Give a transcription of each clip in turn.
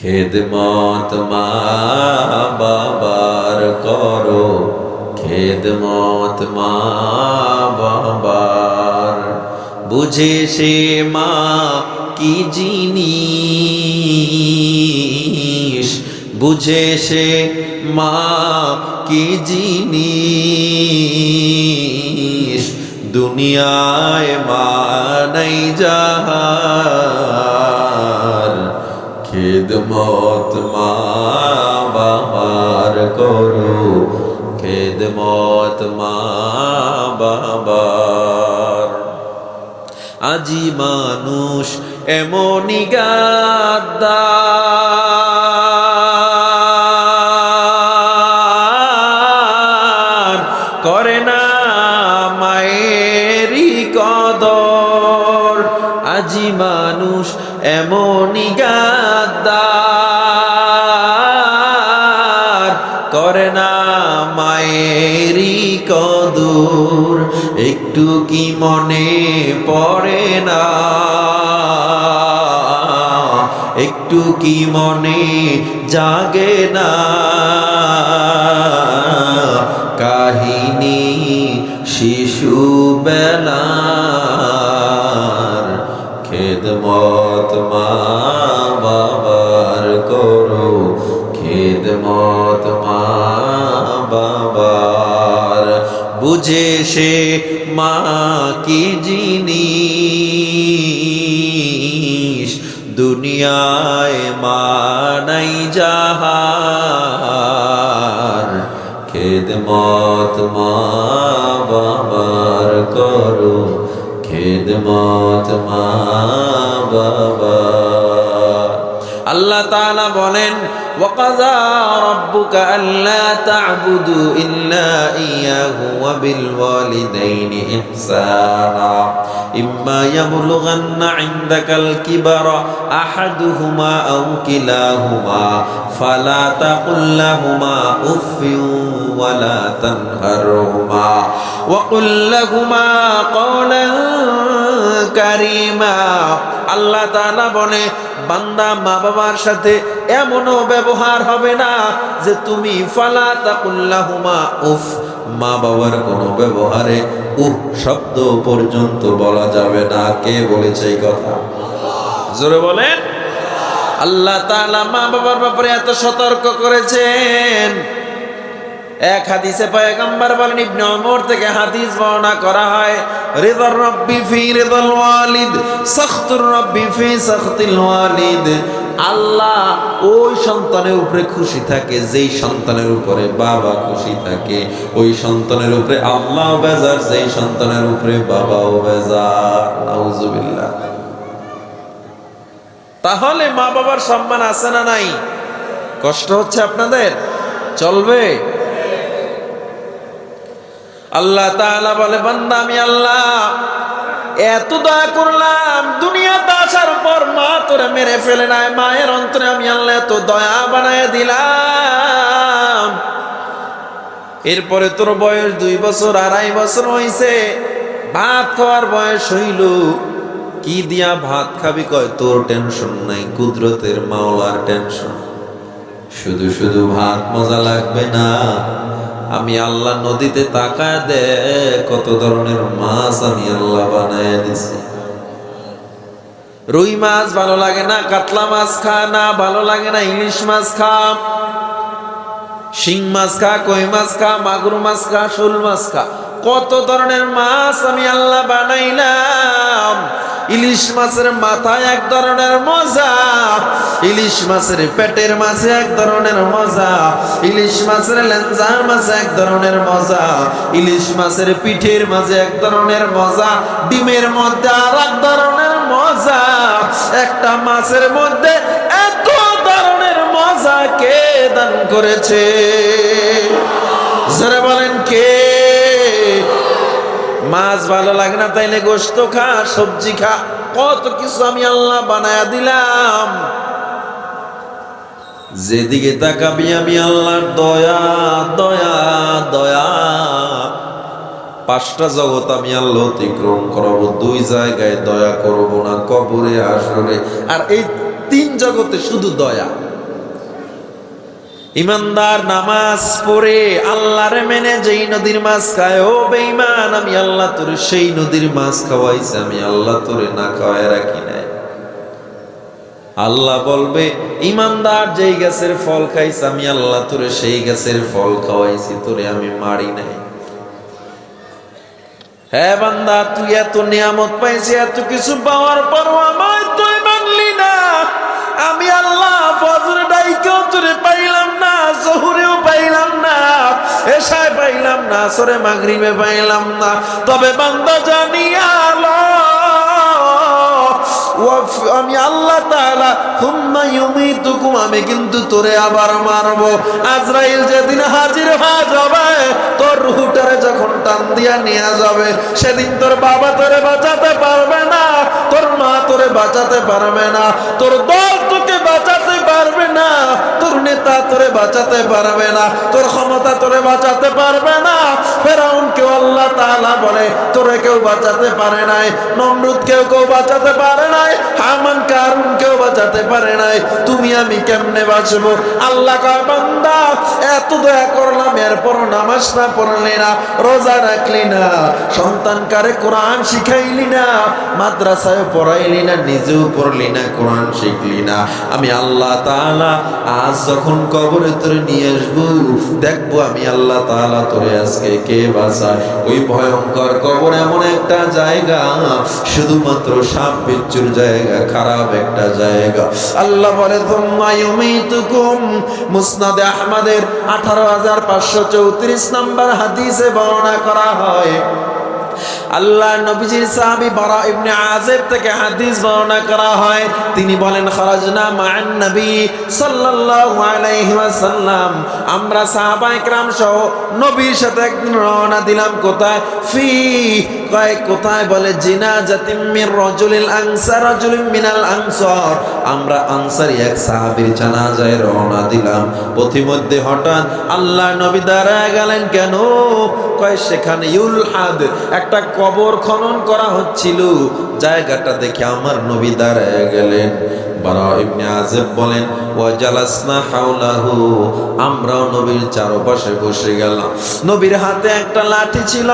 খেদমত মা বাবার করো। খেদমত মা বাবার। বুঝে সে মা কি জিনিস? বুঝে সে মা কি জিনিস? দুনিয়ায় মা নাই যাহার খেদমত মা বাবার করো। খেদমত মা বাবার। আজি মানুষ এমনই গাদ্দার। করে না মায়েরই কদর। আজি মানুষ এমনই গাদ্দার একটু কি মনে পড়ে না। একটু কি মনে জাগে না। কাহিনী শিশু বেলার খেদমত মা বুঝে সে মা কি জিনিস দুনিয়ায় মা নাই যাহার। খেদমত মা বাবার করো, খেদমত মা বাবার আল্লাহ তাআলা বলেন ওয়াকাযা রাব্বুকা আল্লা তা'বুদু ইল্লা ইয়াহু ওয়া বিল ওয়ালিদাইনি ইহসানা ইম্মা ইয়াবলুগান্না ইনদাকাল কিবারা আহাদুহুমা আও কিলাহুমা ফালা তাকুল লাহুমা উফিউ ওয়ালা তানহারহুমা ওয়া কুল লাহুমা কারিমা। আল্লাহ তাআলা বলে, বান্দা মা বাবার সাথে এমনও ব্যবহার হবে না যে তুমি ফালা তাকুল্লাহুমা, উফ, মা বাবার কোনো ব্যবহারে উফ শব্দ পর্যন্ত বলা যাবে না। কে বলেছে এই কথা? জোরে বলেন। আল্লাহ তাআলা মা বাবার ব্যাপারে এত সতর্ক করেছেন। এক হাদিসে পয়গম্বর বলেন, ইবনে ওমর থেকে হাদিস বর্ণনা করা হয়, রিদার রব্বি ফি রিদাল ওয়ালিদ, সাখতুর রব্বি ফি সাখতিল ওয়ালিদ। আল্লাহ ওই সন্তানের উপরে খুশি থাকে, যেই সন্তানের উপরে বাবা খুশি থাকে, ওই সন্তানের উপরে আল্লাহ বেজার, যেই সন্তানের উপরে বাবাও বেজার। নাউজুবিল্লাহ। তাহলে মা বাবার সম্মান আছে না নাই? কষ্ট হচ্ছে আপনাদের? চলবে? আল্লাহ তাআলা বলে, বান্দা, আমি আল্লাহ। এত দয়া করলাম, দুনিয়াতে আসার পর মা তোরে মেরে ফেলে নাই, মায়ের অন্তরে আমি আল্লাহ এত দয়া বানায় দিলাম। এরপরে তোর বয়স দুই বছর, আড়াই বছর হইছে। ভাত খাওয়ার বয়স হইল। কি দিয়া ভাত খাবি কয়, তোর টেনশন নাই, কুদরতের মাওলার টেনশন। শুধু শুধু ভাত মজা লাগবে না। আমি আল্লাহ নদীতে তাকায় দে কত ধরনের মাছ আমি আল্লাহ বানায় দিছি। রুই মাছ ভালো লাগে না, কাতলা মাছ খা না, ভালো লাগে না, ইলিশ মাছ খা। শিং মাছ খা, কই মাছ খা, মাগুর মাছ খা, শোল মাছ খা। কত ধরনের মাছ আমি আল্লাহ বানাইলাম। ইলিশ মাছের মাথায় এক ধরনের মজা, ইলিশ মাছের পেটের মাঝে এক ধরনের মজা। ইলিশ মাছের লেঞ্জার মাঝে এক ধরনের মজা, ইলিশ মাছের পিঠের মাঝে এক ধরনের মজা, ডিমের মধ্যে আর এক ধরনের মজা। একটা মাছের মধ্যে এত ধরনের মজা কে দান করেছে? যারা বলেন কে? মাছ ভালো লাগে না, তাইলে গোস্ত খা, সবজি খা। কত কিছু আমি আল্লাহ বানায়া দিলাম। যেদিকে তাকাবি আমি আল্লাহর দয়া দয়া দয়া। পাঁচটা জগৎ আমি আল্লাহ অতিক্রম করাবো, দুই জায়গায় দয়া করব না, কবরে, আসরে। আর এই তিন জগতে শুধু দয়া। ইমানদার নামাজ পড়ে আল্লাহরে মেনে যেই নদীর মাছ খায়, ও বেঈমান, আমি আল্লাহ তোরে সেই নদীর মাছ খাওয়াইছি, আমি আল্লাহ তোরে না খাওয়াই রাখি। আল্লাহ বলবে, ইমানদার যেই গাছের ফল খাইছে, আমি আল্লাহ তোরে সেই গাছের ফল খাওয়াইছি, তোরে আমি মারি নাই। না। পাইলাম না পাইলাম না, এশায় পাইলাম না সরে মাগরিবে পাইলাম না। তবে বান্দা জানি আল্লাহ আমি আল্লাহ তাআলা, হুম্মা ইউমিতুকুম, আমি কিন্তু তোরে আবার মারব। আজরাইল যেদিন হাজির হয়ে যাবে, তোর রুহটারে যখন টান দিয়া নিয়ে যাবে, সেদিন তোর বাবা তোরে বাঁচাতে পারবে না, তোর মা তোরে বাঁচাতে পারবে না, তোর দল তোকে বাঁচাতে পারবে না। নেতা তোরে বাঁচাতে পারবে না। তোর ক্ষমতা তোরে বাঁচাতে পারবে না। ফেরাউন কেউ আল্লাহ তাআলা বলে, তোরে কেউ বাঁচাতে পারে নাই নমরুদ কেউ কেউ বাঁচাতে পারে নাই, হামান কারুন কেউ বাঁচাতে পারে নাই। তুমি আমি কেমনে বাঁচবো? আল্লাহ কয় এত দয়া করলাম এরপর নামাজ না পড়লি না, রোজা রাখলি না, সন্তান কারে কোরআন শিখাইলি না মাদ্রাসায় পড়াইলি না, নিজেও পড়লি না, কোরআন শিখলি না। আমি আল্লাহ তাআলা আজ যখন কবরে তোরে নিয়ে আসব দেখব আমি আল্লাহ তাআলা তোরে আজকে কে বাঁচায়। ওই ভয়ঙ্কর কবর এমন একটা জায়গা, শুধুমাত্র সাপ বিচ্ছুর জায়গা, খারাপ একটা জায়গা। আল্লাহ বলে তোমা মুসনাদে আহমদের আঠারো হাজার পাঁচশো চৌত্রিশ নম্বর হাদিসে বর্ণনা করা হয় আল্লাহ নবীজির সাহাবী বারা ইবনে আজেব থেকে হাদিস বর্ণনা করা হয়। তিনি বলেন, খরাজনা মান নবী সাল্লাল্লাহু আলাইহি ওয়াসাল্লাম। আমরা সাহাবা ইকরাম সহ নবীর সাথে একদিন রওনা দিলাম কোথায়? ফি, কয় কোথায়? বলে জিনা জাতিম মির রাজুলিল আনসার, রাজুলিম মিনাল আনসার। আমরা আনসারি এক সাহাবীর জানাজায় রওনা দিলাম। পথিমধ্যে হঠাৎ আল্লাহ নবী দাঁড়ায় গেলেন কেন? কয়, সেখানে ইউলহাদ, একটা কবর খনন করা হচ্ছিল। জায়গাটা দেখে আমার নবী দাঁড়ায় গেলেন। আমরাও নবীর চারপাশে বসে গেলাম। নবীর হাতে একটা লাঠি ছিল।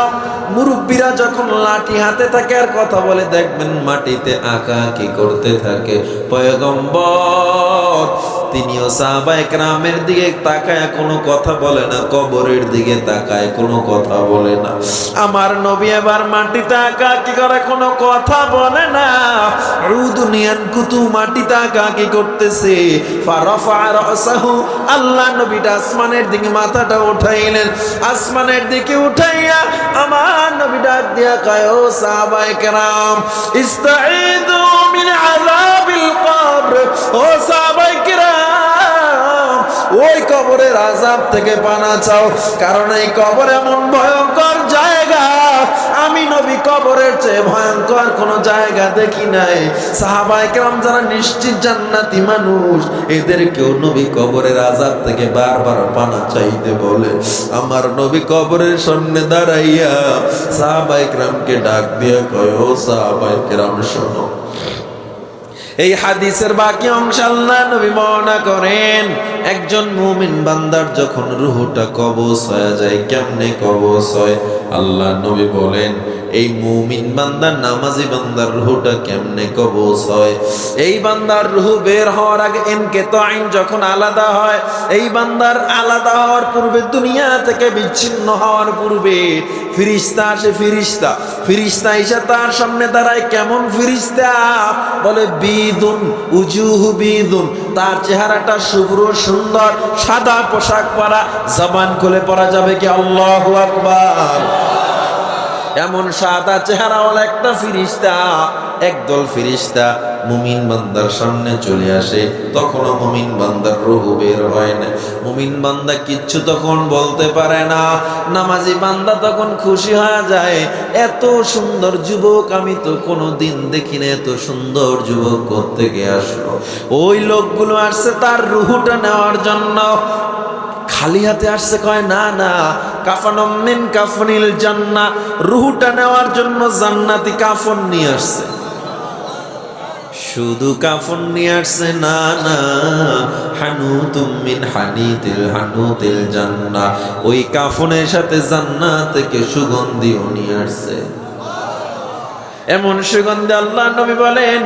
যখন লাঠি হাতে থাকে আর কথা বলে, দেখবেন মাটিতে আঁকা কি করতে থাকে। পয়গম্বর তিনিও সাহাবায়ে কেরামের দিকে তাকায়, কোনো কথা বলে না, কবরের দিকে তাকায়, কোনো কথা বলে না। আমার নবী এবার মাটিতে আঁকা, কি করে কোনো কথা বলে না? রুদুনিয়ান কুতু মাটিতে আঁকা কি করতেছে? আল্লাহ নবীটা আসমানের দিকে মাথাটা উঠাইলেন। আসমানের দিকে উঠাইয়া আমার নবী ডাক দিয়া কয়, ও সাহাবায়ে কেরাম ইস্তাঈদু মিন আযাবিল কবর। ও সাহাবায়ে কেরাম ওই কবরের আজাব থেকে পানা চাও, কারণ এই কবর এমন ভয়ঙ্কর জায়গা। আমি নবী কবরের চেয়ে ভয়ঙ্কর কোন জায়গা দেখি নাই। সাহাবাই কেরাম যারা নিশ্চিত জান্নাতি মানুষ, এদের কেউ নবী কবরের আজাব থেকে বারবার পানা চাইতে বলে। আমার নবী কবরের সামনে দাঁড়াইয়া সাহাবাই কেরামকে ডাক দিয়ে কয়, ও সাহাবাই কেরাম, শোনো। এই হাদিসের বাকি অংশ আল্লাহ নবী বর্ণনা করেন, একজন মুমিন বান্দার যখন রুহটা কবজ হয়ে যায়, কেমনে কবজ হয়? আল্লাহ নবী বলেন এই মুমিন বান্দার নামাজি বান্দার রুহুটা কেমনে কবজ হয়? এই বান্দার রুহু বের হওয়ার আগে এনকে তো আইন যখন আলাদা হয়, এই বান্দার আলাদা হওয়ার পূর্বে দুনিয়া থেকে বিচ্ছিন্ন হওয়ার পূর্বে ফিরিস্তা আসে ফিরিস্তা। ফিরিস্তা এসে তার সামনে দাঁড়ায়, কেমন ফিরিস্তা? বলে, বিদুন, উজুহু বিদুন। তার চেহারাটা শুভ্র, সুন্দর, সাদা পোশাক পরা, জবান খুলে পরা যাবে কি? আল্লাহু আকবার। এমন সাদা চেহারা চেহারাওয়ালা একটা ফিরিস্তা, একদল ফিরিস্তা মুমিন বান্দার সামনে চলে আসে। তখনও মুমিন বান্দার রহু বের হয় না। মুমিন বান্দা কিচ্ছু তখন বলতে পারে না। নামাজি বান্দা তখন খুশি হয়ে যায়, এত সুন্দর যুবক, আমি তো কোনো দিন দেখি না এত সুন্দর যুবক করতে গিয়ে আসলো? ওই লোকগুলো আসছে তার রুহুটা নেওয়ার জন্য। খালি হাতে আসছে, কয়, না না কাফানম মিন কাফনিল জান্না রুহুটা নেওয়ার জন্য জান্নাতি কাফন নিয়ে আসছে। শুধু কাফন নিয়ে আসছে, না না। হানু তুমিন হানি হানু জান্না ওই কাফনের সাথে জান্না থেকে সুগন্ধিও নিয়ে আসছে। এমন সুগন্ধি আল্লাহ নবী বলেন,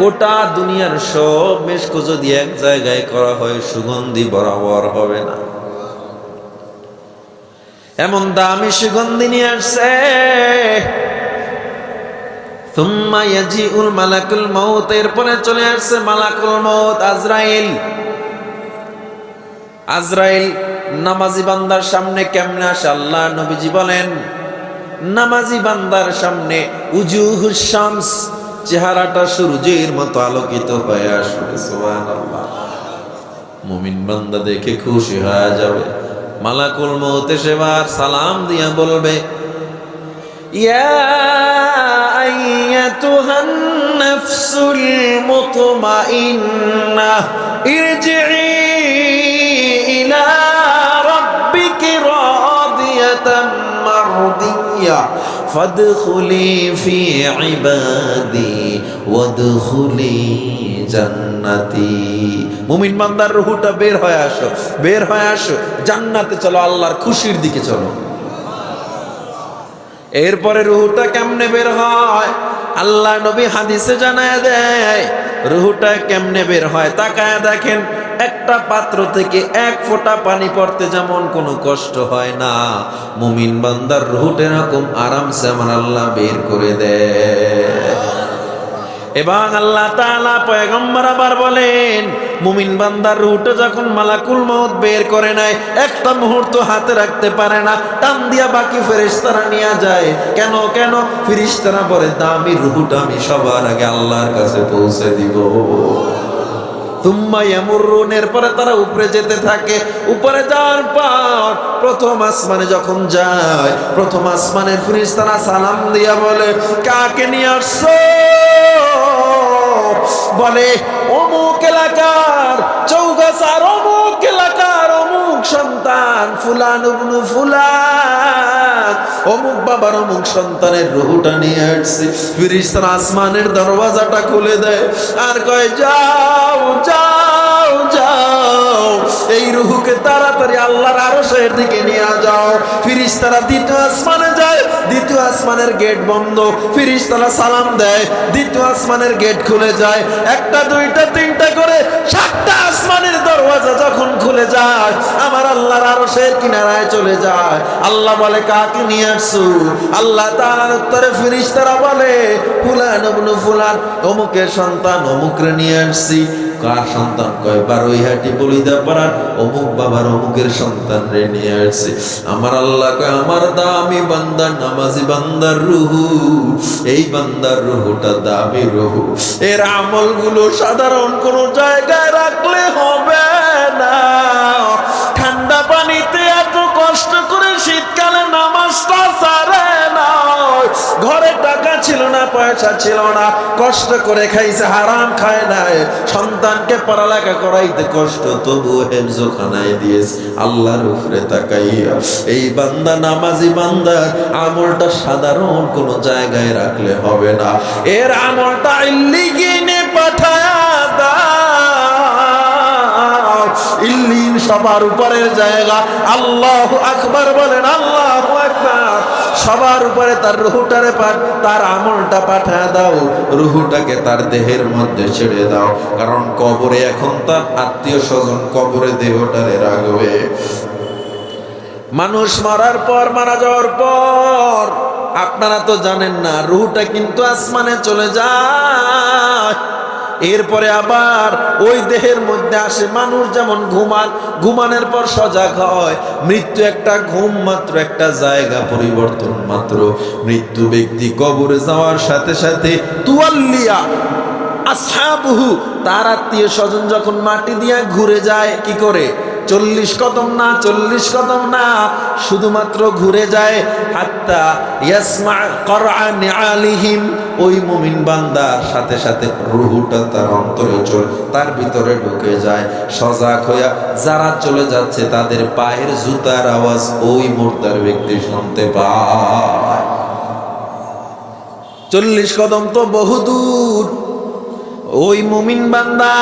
গোটা দুনিয়ার সব মেশকো যদি এক জায়গায় করা হয়, সুগন্ধি বরাবর হবে না। এমন দামি সুগন্ধি নিয়ে আসছে। মালাকুল এরপরে চলে আসছে মালাকুল আজরাইল। আজরাইল বান্দার সামনে আল্লাহ নবীজি বলেন বান্দার সামনে চেহারাটা সূর্যের মতো আলোকিত হয়ে আসবে মুমিন বান্দা দেখে খুশি হয়ে যাবে। মালাকুল মৌত সেবার সালাম দিয়া বলবে ইয়া আইয়াতুহান নাফসুল ওয়াদখুলি জান্নাতি। মুমিন বান্দার রুহুটা বের হয়ে আসো, বের হয়ে আসো, জান্নাতে চলো, আল্লাহর খুশির দিকে চলো। এরপরে রুহুটা কেমনে বের হয়? আল্লাহ নবী হাদিসে জানায় দেয়, রুহুটা কেমনে বের হয়? তাকায় দেখেন, একটা পাত্র থেকে এক ফোঁটা পানি পড়তে যেমন কোনো কষ্ট হয় না। মুমিন বান্দার রুহুট এরকম আরামসে আমার আল্লাহ বের করে দেয়। এবং আল্লাহ তালা পয়গম্বর আবার বলেন, মুমিন বান্দার রুটে যখন মালাকুল মউত বের করে নেয়, একটা মুহূর্ত হাতে রাখতে পারে না, টান দিয়া বাকি ফেরেশতারা নিয়ে যায়। কেন কেন? ফেরেশতারা বলে, দামি রুহুটা আমি সবার আগে আল্লাহর কাছে পৌঁছে দিব। তারা উপরে যেতে থাকে। উপরে যখন যায় সালাম দিয়া বলে, কাকে নিয়ে আসছো? বলে, অমুক এলাকার চৌগাছার, অমুক এলাকার, অমুক সন্তান, ফুলান, উবনু ফুলান। অমুক বাবার, অমুক সন্তানের রুহুটা নিয়ে আসছে। ফিরিস্তার আসমানের দরওয়াজাটা খুলে দেয়। আর কয়, যাও যাও যাও। এই রুহুকে তাড়াতাড়ি আল্লাহর আরশের দিকে নিয়ে যাও। ফিরিস্তারা দ্বিতীয় আসমানে যায়, দ্বিতীয় আসমানের গেট বন্ধ। ফিরিস্তারা সালাম দেয়, দ্বিতীয় আসমানের গেট খুলে যায়। একটা, দুইটা, তিনটা করে সাতটা আসমানের দরওয়াজা যখন খুলে যায়, আমার আল্লাহর আরশের কিনারায় চলে যায়। আল্লাহ বলে, কাকে নিয়ে আসছো? আল্লাহ তাআলার উত্তরে ফিরিস্তারা বলে, ফুলান ফুলান, অমুকের সন্তান অমুকরে নিয়ে আসছি। কার সন্তান কয় বারোইহাটি বলিদা পাড়ার অমুক বাবার অমুকের সন্তান রে নিয়ে আসছে। আমার আল্লাহ কয়, আমার দামি বান্দার নামাজি বান্দার রুহু। এই বান্দার রুহুটা দামি রুহু। এর আমলগুলো সাধারণ কোনো জায়গায় রাখলে হবে না। ঠান্ডা পানিতে এত কষ্ট করে শীতকালে নামাজটা ঘরে টাকা ছিল না, পয়সা ছিল না, কষ্ট করে খাইছে, হারাম খায় নাই। সন্তানকে পড়ালেখা করাইতে কষ্ট, তবু হেফজ খানায় দিয়েছে, আল্লাহর উপরে তাকাইয়া। এই বান্দা নামাজি বান্দার আমলটা সাধারণ কোনো জায়গায় রাখলে হবে না। এর আমলটা ইল্লিগিনে পাঠায়া ইল্লিন সবার উপরের জায়গা, আল্লাহ আকবার বলেন, আল্লাহ আকবার। সবার উপরে তার রুহুটারে তার আমলটা পাঠায় দাও। রুহুটাকে তার দেহের মধ্যে ছেড়ে দাও। কারণ কবরে এখন তার আত্মীয় স্বজন কবরে দেহটারে রাখবে। মানুষ মারার পর, মারা যাওয়ার পর, আপনারা তো জানেন না, রুহটা কিন্তু আসমানে চলে যায়। এরপরে আবার ওই দেহের মধ্যে আসে মানুষ যেমন ঘুমাল ঘুমানোর পর সজাগ হয়। মৃত্যু একটা ঘুম মাত্র, একটা জায়গা পরিবর্তন মাত্র। মৃত্যু ব্যক্তি কবরে যাওয়ার সাথে সাথে তুয়াল্লিয়া, আসহাবহু, তার আত্মীয় স্বজন যখন মাটি দিয়ে ঘুরে যায়, কি করে? চল্লিশ কদম না, চল্লিশ কদম না, শুধুমাত্র ঘুরে যায়। হাত্তা ইয়াসমা করআন আলিহিম ওই মুমিন বান্দার সাথে সাথে রুহুটা তার অন্তরে চল, তার ভিতরে ঢুকে যায়। সজাগ হইয়া যারা চলে যাচ্ছে, তাদের পায়ের জুতার আওয়াজ ওই মুর্দার ব্যক্তি শুনতে পায়। চল্লিশ কদম তো বহুদূর। ওই মুমিন বান্দা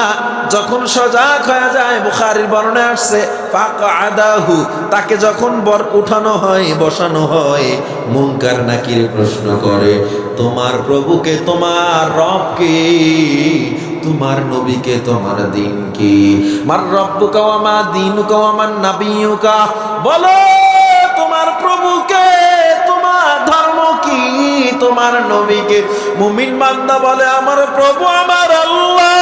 যখন সজাগ হয়ে যায়, বুখারির বর্ণে আসছে ফাঁকা আদাহু তাকে যখন বর উঠানো হয়, বসানো হয়, মুনকার নাকির প্রশ্ন করে, তোমার প্রভুকে তোমার রবকে তোমার নবীকে তোমার দিন কি? মার রব্বুকা মা দিনুকা ওয়া মান নাবিয়ুকা? বলো, তোমার প্রভুকে কি তোমার নবীকে? মুমিন বান্দা বলে, আমার প্রভু, আমার আল্লাহ।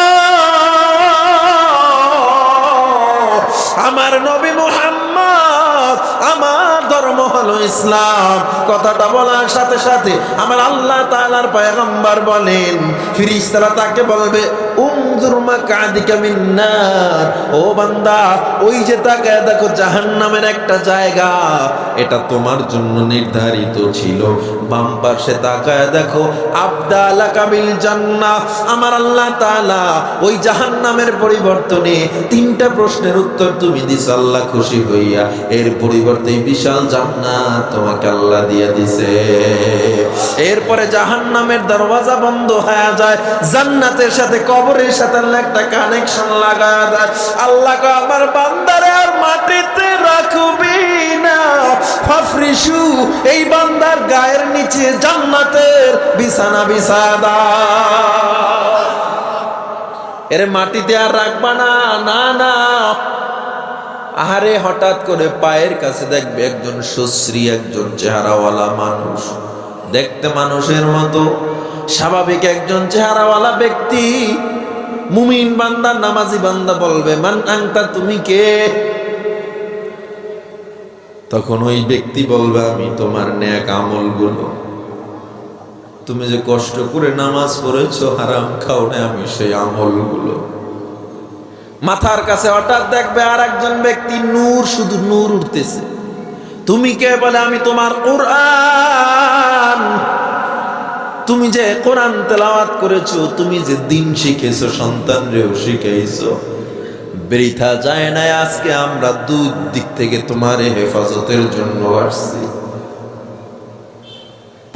আমার নবী মুহাম্মদ, আমার ধর্ম হলো ইসলাম। কথাটা বলার সাথে সাথে আমার আল্লাহ তাআলার পয়গম্বর বলেন, ফিরিস্তারা তাকে বলবে নির্ধারিত ছিল। বাম পাশে তাকায় দেখো আবদালা কাবিল জান্নাহ। আমার আল্লাহ তাআলা ওই জাহান্নামের পরিবর্তনে তিনটা প্রশ্নের উত্তর তুমি দিস আল্লাহ খুশি হইয়া। এর পরিবর্তে বিশাল জান্নাত তোমাকে আল্লাহ দিয়ে দিছে। এরপরে জাহান্নামের দরওয়াজা বন্ধ হয়ে যায়। জান্নাতের সাথে কবরের সাথে একটা কানেকশন দেয়। আল্লাহ আমার বান্দারে আর মাটিতে রাখবি না। এই বান্দার গায়ের নিচে জান্নাতের বিছানা বিছাদা এর মাটিতে আর রাখবা না না না। আহারে, হঠাৎ করে পায়ের কাছে দেখবে একজন সুশ্রী, একজন চেহারাওয়ালা মানুষ। দেখতে মানুষের মতো। স্বাভাবিক একজন চেহারাওয়ালা ব্যক্তি, মুমিন বান্দা, নামাজি বান্দা বলবে, মান আংতা তুমি কে? তখন ওই ব্যক্তি বলবে, আমি তোমার ন্যাক আমলগুলো। তুমি যে কষ্ট করে নামাজ পড়েছো, হারাম খাও না আমি সেই আমলগুলো। মাথার কাছে হঠাৎ দেখবে আর একজন ব্যক্তি নূর, শুধু নূর উঠতেছে। তুমি কে? বলে, আমি তোমার কোরআন। তুমি যে কোরআন তেলাওয়াত করেছ, তুমি যে দিন শিখেছো সন্তান রেও শিখাইছো, বৃথা যায় না আজকে আমরা দু দিক থেকে তোমার হেফাজতের জন্য আসছি।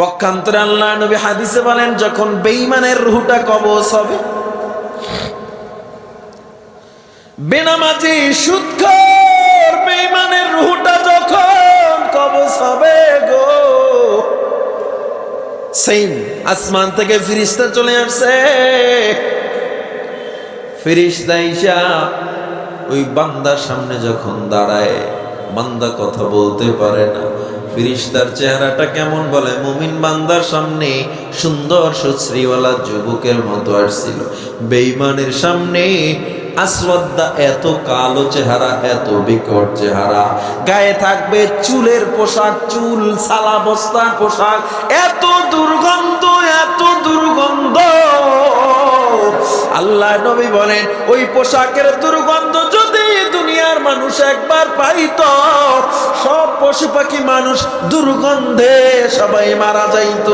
পক্ষান্তরে আল্লাহ নবী হাদিসে বলেন, যখন বেঈমানের রুহুটা কবজ হবে, বেনামাজি সুৎখর বেঈমানের রুহুটা যখন কবজ হবে গো। সেম আসমান থেকে ফিরিস্তা চলে আসছে। ফিরিস্তা ইসা ওই বান্দার সামনে যখন দাঁড়ায়, বান্দা কথা বলতে পারে না। ফিরিস্তার চেহারাটা কেমন বলে? মুমিন বান্দার সামনে সুন্দর সুশ্রীওয়ালা যুবকের মতো আসছিল। বেইমানের সামনে আসওয়াদ্দা এত কালো চেহারা, এত বিকট চেহারা। গায়ে থাকবে চুলের পোশাক, চুল, সালা বস্তার পোশাক। এত দুর্গন্ধ এত দুর্গন্ধ। আল্লাহ নবী বলেন, ওই পোশাকের দুর্গন্ধ যদি দুনিয়ার মানুষ একবার পাইত, সব পশু পাখি মানুষ দুর্গন্ধে সবাই মারা যাইত।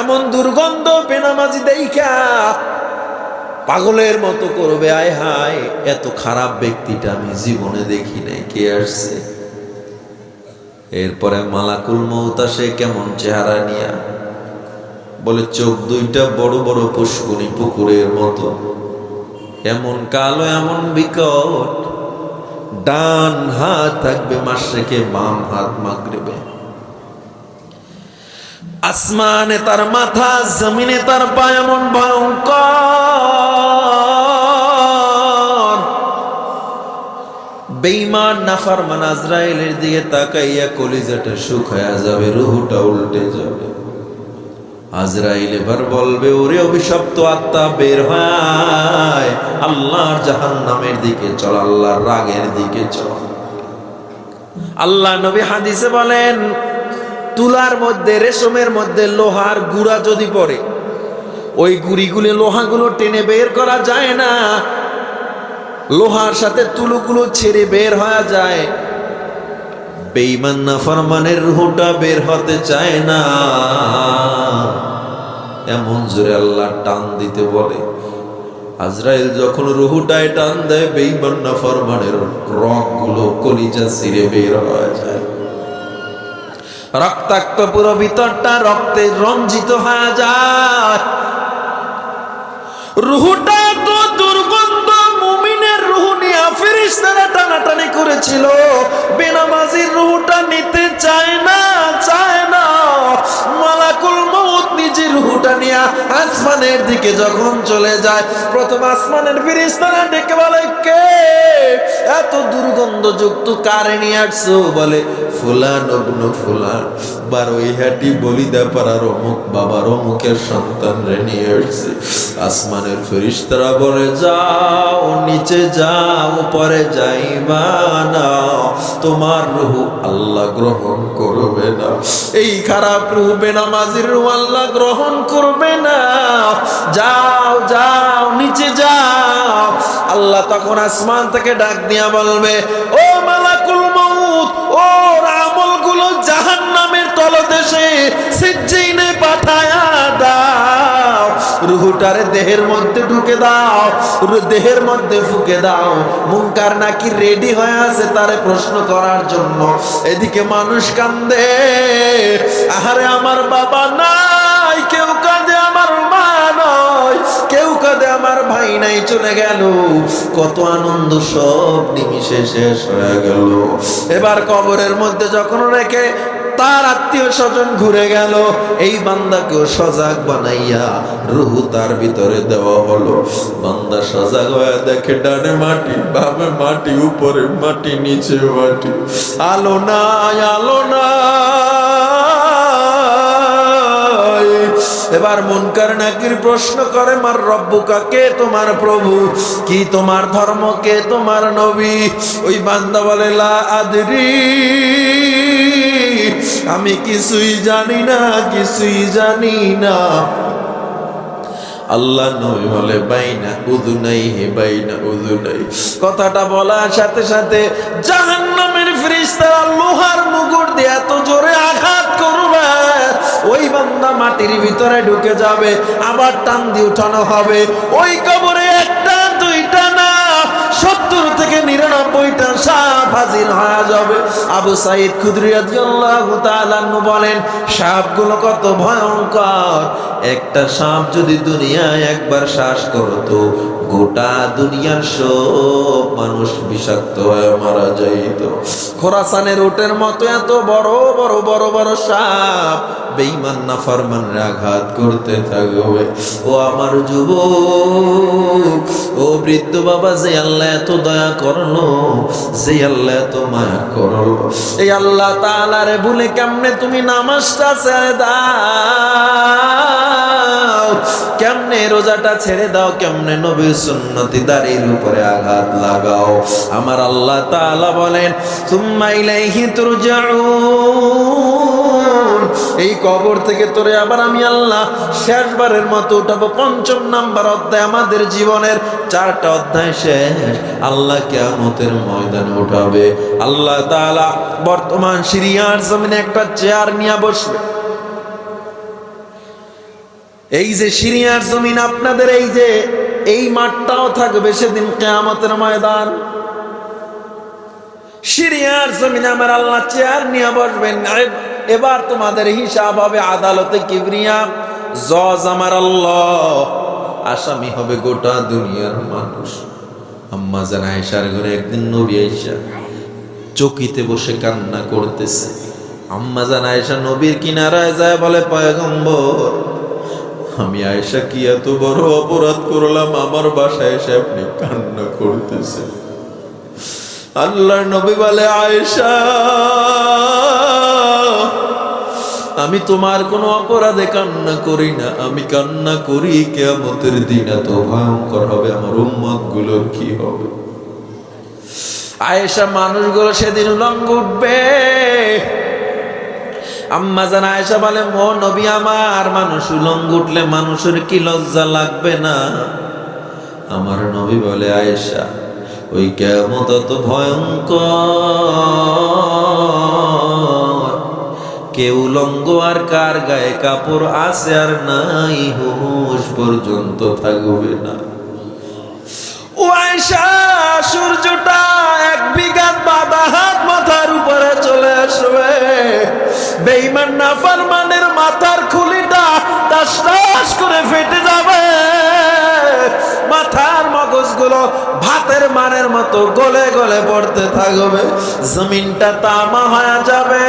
এমন দুর্গন্ধ বেনামাজি দেখা পাগলের মতো করবে, আয় হায়, এত খারাপ ব্যক্তিটা আমি জীবনে দেখি নাই, কে আসছে? এরপরে মালাকুল মৌত আসে, কেমন চেহারা নিয়া? বলে, চোখ দুইটা বড় বড় পুষ্কুনি পুকুরের মতো। এমন কালো, এমন বিকট। ডান হাত থাকবে মাসেকে বাম হাত মাগরেবে। আসমানে তার মাথা, জমিনে তার পা এমন ভয়ঙ্কর। বেইমান নাফার আজরাইলের দিকে তাকাইয়া কলিজাটা শুকায়া যাবে, রুহুটা উল্টে যাবে। আজরাইল এবার বলবে, ওরে অভিশপ্ত আত্মা, বের হয়। আল্লাহর জাহান্নামের দিকে চল, আল্লাহর রাগের দিকে চল। আল্লাহ নবী হাদিসে বলেন তুলার মধ্যে, রেশমের মধ্যে লোহার গুড়া যদি পড়ে, ওই গুড়িগুলো লোহাগুলো টেনে বের করা যায় না। লোহার সাথে তুলোগুলো ছেড়ে বের হয়ে যায়। বেইমান না ফরমানের রুহটা বের হতে চায় না। এমন জোরে আল্লাহ টান দিতে বলে। আজরাইল যখন রুহুটায় টান দেয় বেইমান না ফরমানের রকগুলো কলিজা ছিঁড়ে বের হয়ে যায়। রক্তাক্ত পুরো ভিতরটা রক্তে রঞ্জিত হয়ে যায়। রুহুটা তো দুর্গন্ধ, মুমিনের রুহু নিয়ে ফিরিস টানাটানি করেছিল। বেনামাজির রুহুটা নিতে চায় না, চায় আসমানের দিকে যখন চলে যায়, প্রথম আসমানের ফেরেশতারা ডেকে বলে, কে? এত কারে নিয়ে আসছো? বলে, ফুলান অগ্ন ফুলান ফেরিস্তারা যাও, নিচে যাও না, তোমার আল্লাহ গ্রহণ করবে না। এই খারাপ রুহ বেনামাজির করবে না। যাও যাও, নিচে যাও। আল্লাহ তখন আসমান থেকে ডাক দিয়া বলবে, ও মালাকুল মউত, ও আমলগুলো জাহান্নামের তলদেশে সিজ্জিনে পাঠায়া দাও। রুহুটারে দেহের মধ্যে ঢুকে দাও দেহের মধ্যে ফুকে দাও। মুনকার নাকি রেডি হয়ে আছে তারে প্রশ্ন করার জন্য। এদিকে মানুষ কান্দে, আহারে আমার বাবা নাই ভাই নাই চলে গেল। কত আনন্দ, সব নিমিশে শেষ হয়ে গেল। এবার কবরের মধ্যে যখন রেখে তার আত্মীয় স্বজন ঘুরে গেল, এই বান্দাকেও সজাগ বানাইয়া রুহু তার ভিতরে দেওয়া হলো। বান্দা সজাগ হয়ে দেখে ডানে মাটি, বামে মাটি, উপরে মাটি, নিচে মাটি। আলো নাই আলো নাই। এবার মুনকার নাকির প্রশ্ন করে, মার রব্বুকা, কে তোমার প্রভু? কি তোমার ধর্ম, কে তোমার নবী? ওই বান্দা বলে আদরি। আমি কিছুই জানি না, কিছুই জানি না। আল্লাহ নবী বলে, বাইনা উদুনাই হে, বাইনা উদুনাই। কথাটা বলার সাথে সাথে জাহান্নামের ফেরেশতারা লোহার মুগুর দিয়ে এত জোরে আঘাত করবে। ওই বান্দা মাটির ভিতরে ঢুকে যাবে, আবার টান দিয়ে উঠানো হবে। ওই কবরে একটা, দুইটা না, সত্তর থেকে সাপ যাবে। আবু বলেন, সাপগুলো কত ভয়ঙ্কর। একটা সাপ যদি দুনিয়ায় একবার শ্বাস করতো গোটা দুনিয়ার সব মানুষ বিষাক্ত হয়ে মারা যাইত। খোরাসানের ওটের মতো এত বড় বড় বড় বড় সাপ বেঈমান না ফরমানরে আঘাত করতে থাকবে। ও আমার যুবক, ও বৃদ্ধ বাবা, যে আল্লাহ এত দয়া করল, যে আল্লাহ এত মায়া করল। এই আল্লাহ তাআলারে ভুলে কেমনে তুমি নামাজটা ছেড়ে দাও? কেমনে রোজাটা ছেড়ে দাও, কেমনে নবীর সুন্নতি দাড়ির উপরে আঘাত লাগাও। আমার আল্লাহ তাআলা বলেন তুম্মা ইলাইহি তুরজাউন। এই কবর থেকে তোরে আবার আমি আল্লাহ শেষবারের মতো উঠাবো। পঞ্চম নাম্বার অধ্যায় আমাদের জীবনের চারটা অধ্যায় শেষ। আল্লাহ কেয়ামতের ময়দানে উঠাবে। আল্লাহ তাআলা বর্তমান সিরিয়ার জমিনে একটা চেয়ার নিয়ে বসবে। এই যে সিরিয়ার জমিন আপনাদের, এই যে এই মাঠটাও থাকবে সেদিন কেয়ামতের ময়দান। সিরিয়ার জমিন আমার আল্লাহ চেয়ার নিয়ে বসবেন। এবার তোমাদের হিসাব হবে আদালতে কিবরিয়া। জজ আমার আল্লাহ, আসামি হবে গোটা দুনিয়ার মানুষ। আম্মা জান ঘরে একদিন নবী আয়েশা চকিতে বসে কান্না করতেছে। আম্মা জান আয়েশা নবীর কিনারায় যায় বলে, পয়গম্বর আমি আয়েশা কি এত বড় অপরাধ করলাম? আমার বাসায় এসে আপনি কান্না করতেছেন। আল্লাহ নবী বলে, আয়েশা, আমি তোমার কোনো অপরাধে কান্না করি না। আমি কান্না করি, কেয়ামতের দিন এত ভয়ঙ্কর হবে, আমার উম্মতগুলোর কি হবে? আয়েশা, মানুষগুলো সেদিন উলঙ্গ উঠবে। আম্মা জান আয়েশা বলে মো নবী আমার, মানুষ উলঙ্গ উঠলে মানুষের কি লজ্জা লাগবে না? আমার নবী বলে, আয়েশা, ওই কেমত তো ভয়ঙ্কর। কেউ লঙ্গ আর কার গায়ে কাপড় আছে আর নাই, হুশ পর্যন্ত থাকবে না। ও সূর্যটা এক বিঘাত বাধা হাত মাথার উপরে চলে আসবে। বেঈমান নাফরমানের মাথার খুলিটা টাস করে ফেটে যাবে। মাথার মগজগুলো ভাতের মানের মতো গলে গলে পড়তে থাকবে। জমিনটা তামা হয়ে যাবে।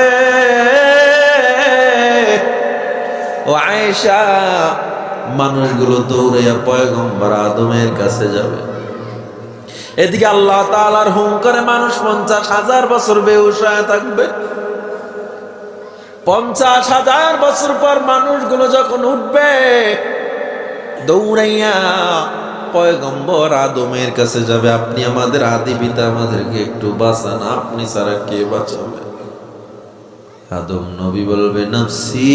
ও আয়েশা, মানুষগুলো দৌড়াইয়া পয়গম্বর আদমের কাছে যাবে। এদিকে আল্লাহ তাআলার হুম করে মানুষ পঞ্চাশ হাজার বছর বেউসায় থাকবে। পঞ্চাশ হাজার বছর পর মানুষগুলো যখন উঠবে, দৌড়াইয়া পয়গম্বর আদমের কাছে যাবে। আপনি আমাদের আদি পিতা, আমাদেরকে একটু বাঁচান। আপনি ছাড়া কে বাঁচাবে? আদম নবী বলবে, নফসি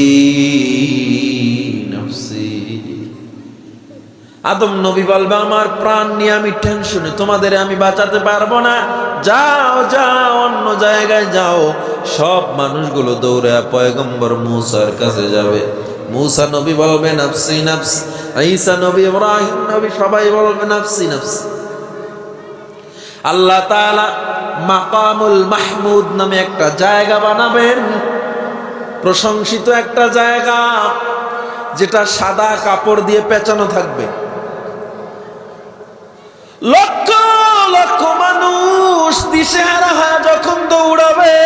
নফসি। আদম নবী বলবে, আমার প্রাণ নিয়ে আমি টেনশনে তোমাদের আমি বাঁচাতে পারব না। যাও যাও, অন্য জায়গায় যাও। সব মানুষগুলো দৌড়ে পয়গম্বর মুসার কাছে যাবে। মুসা নবী বলবে, নাফসি, নাফস। ঈসা নবী, ইব্রাহিম নবী, সবাই বলবে, নাফসি নাফসি। আল্লাহ মাকামুল মাহমুদ নামে একটা জায়গা বানাবেন। প্রশংসিত একটা জায়গা, যেটা সাদা কাপড় দিয়ে পেঁচানো থাকবে। লক্ষ লক্ষ মানুষ দিশেহারা যখন দৌড়াবে।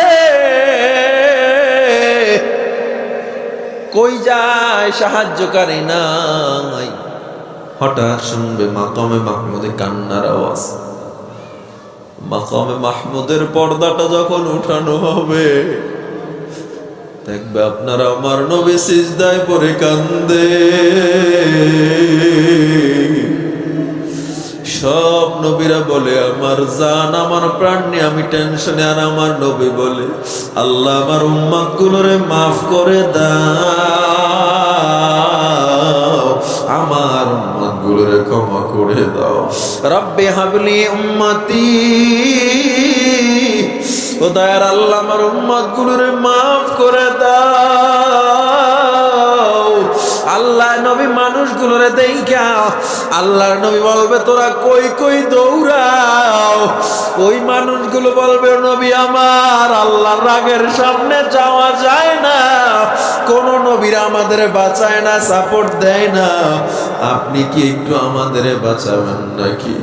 কই যায় সাহায্যকারী নাই? হঠাৎ শুনবে মাকামে মাহমুদে কান্নার আওয়াজ। মাকামে মাহমুদের পর্দাটা যখন উঠানো হবে, দেখবে আপনারা আমার নবী সিজদায় পরে কান্দে। নবীরা বলে, আমার জান, আমার প্রাণ নিয়ে আমি টেনশনে আর আমার নবী বলে, আল্লাহ আমার উম্মাদ গুলোরে মাফ করে দাও, আমার উম্মাদ গুলোরে ক্ষমা করে দাও। রব্বে হাবলি উম্মতি, ও দয়ার আল্লাহ আমার উম্মত গুলোরে মাফ করে দাও। নবী মানুষগুলোরে দেখা আল্লাহর নবী বলবে, তোরা কই কই দৌড়াও? ওই মানুষগুলো বলবে, নবী আমার, আল্লাহর রাগের সামনে যাওয়া যায় না। কোন নবীরা আমাদের বাঁচায় না সাপোর্ট দেয় না। আপনি কি একটু আমাদের বাঁচাবেন নাকি?